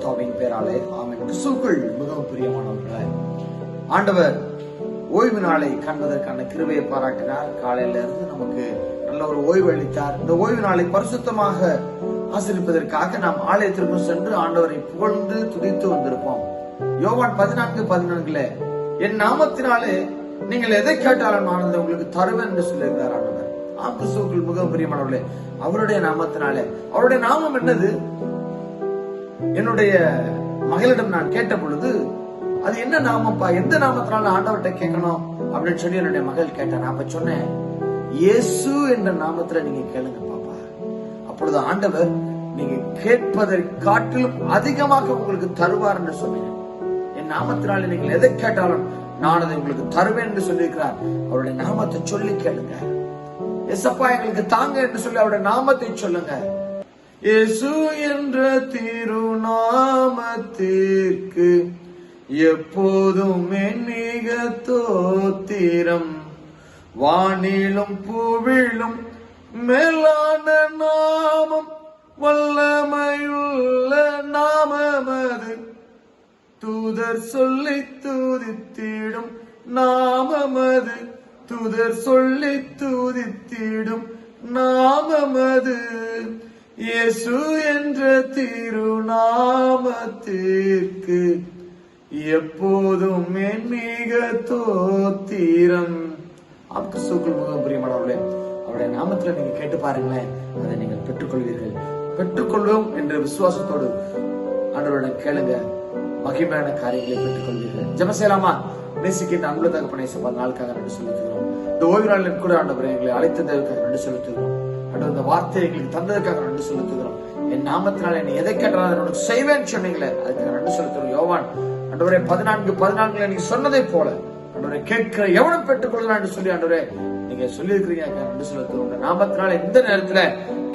கிறிஸ்துவுக்குள் மிகவும் பிரியமானவர்களே ஆண்டவர் ஓய்வு நாளை காண்பதற்கான கிருபையை பாராட்டினார். காலையில இருந்து நமக்கு நல்ல ஒரு ஓய்வு அளித்தார். இந்த ஓய்வு நாளை பரிசுத்தமாக ஆசிரிப்பதற்காக நாம் ஆலயத்திற்கும் சென்று ஆண்டவரை புகழ்ந்து துதித்து வந்திருப்போம். யோவான் பதினான்கு பதினான்குல என் நாமத்தினாலே நீங்கள் எதை கேட்டாலும் நான் உங்களுக்கு தருவேன் என்று சொல்லியிருக்கிறார் ஆண்டவர். ஆம் கிறிஸ்துவுக்குள் மிகவும் பிரியமானவர்களே அவருடைய நாமத்தினாலே. அவருடைய நாமம் என்னது? என்னுடைய மகளிடம் நான் கேட்ட பொழுது அது என்ன நாமப்பா? எந்த நாமத்தினால ஆண்டவர்கிட்ட கேட்கணும்? அப்படின்னு சொல்லி என்னுடைய மகள் கேட்டேன் நான் அப்ப சொன்னேன் இயேசு என்ற நாமத்துல நீங்க கேளுங்க பாப்பா. அப்பொழுது ஆண்டவர் நீங்க கேட்பதை காட்டிலும் அதிகமாக உங்களுக்கு தருவார் என்று சொன்னேன். என் நாமத்தினால நீங்கள் எதை கேட்டாலும் நான் அதை உங்களுக்கு தருவேன் என்று சொல்லியிருக்கிறார். அவருடைய நாமத்தை சொல்லி கேளுங்க. எசப்பா எங்களுக்கு தாங்க என்று சொல்லி அவருடைய நாமத்தை சொல்லுங்க. இயேசு என்ற திருநாமத்திற்கு எப்போதும் மிக தோத்திரம். வானிலும் புவிலும் மேலான நாமம் வல்லமையுள்ள நாமமது தூதர் சொல்லி தூதித்திடும் நாமமது தூதர் சொல்லி தூதித்திடும் நாமமது இயேசு என்ற திருநாமத்திற்கு எப்போதும் என் மிக தோத்திரம். அவருக்கு சூக்கள் முகம் பிரியமானவர்களே அவருடைய நாமத்துல நீங்க கேட்டு பாருங்களேன். அதை நீங்கள் பெற்றுக்கொள்வீர்கள். பெற்றுக்கொள்வோம் என்ற விசுவாசத்தோடு ஆண்டவரிடம் கேளுங்க. மகிமையான காரியங்களை பெற்றுக்கொள்வீர்கள். கொள்வீர்கள் செய்யலாமா நேசிக்கின்ற அன்பு தகப்பனை சபா நாளுக்காக நன்றி செலுத்துகிறோம். இந்த ஓய்வு நாளில் கூட ஆண்டவரை எங்களை அழைத்ததற்காக நன்றி செலுத்துகிறோம். ஆண்டவர் இந்த வார்த்தையை எங்களுக்கு தந்ததுக்காக நன்றி செலுத்துகிறோம். என் நாமத்தினால என்னை எதை கேட்டாலும் அதை உனக்கு செய்வேன்னு சொன்னீங்களே அதுக்கு நன்றி செலுத்துகிறோம். யோவான் ஆண்டவரே பதினான்கு பதினான்குல நீங்க சொன்னதை போல ஆண்டவரை கேட்கிற எவனும் பெற்றுக்கொள்ளலாம் என்று சொல்லி ஆண்டவரே நீங்க சொல்லி இருக்கிறீங்க நன்றி செலுத்துகிறோம். உங்க நாமத்தினால இந்த நேரத்துல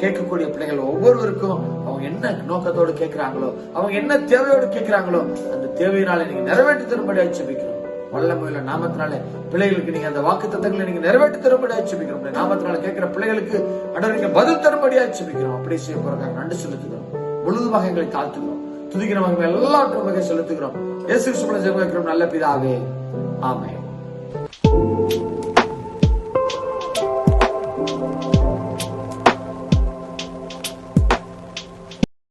கேட்கக்கூடிய பிள்ளைகள் ஒவ்வொருவருக்கும் அவங்க என்ன நோக்கத்தோடு கேட்கிறாங்களோ அவங்க என்ன தேவையோடு கேட்கிறாங்களோ அந்த தேவையினால நீங்க நிறைவேற்றி தரும்படியாக ஜெபிக்கிறோம். வல்லமையில நாமத்தினால பிள்ளைகளுக்கு நீங்க அந்த வாக்கு தத்தங்களை நீங்க நிறைவேற்றி தரும்படியா ஜெபிக்கிறோம் நாமத்தினால கேட்கிற பிள்ளைகளுக்கு ஆண்டவரே நீங்க பதில் தரும்படியா ஜெபிக்கிறோம் அப்படி செய்ய போறாங்க நன்றி செலுத்துகிறோம். முழுதுமாக எங்களை தாழ்த்துகிறோம் துதிக்கிறவங்க மகிமை எல்லாவற்றும் வகை செலுத்துகிறோம். இயேசு கிறிஸ்துவின் ஜெபம் நல்ல பிதாவே. ஆமென்.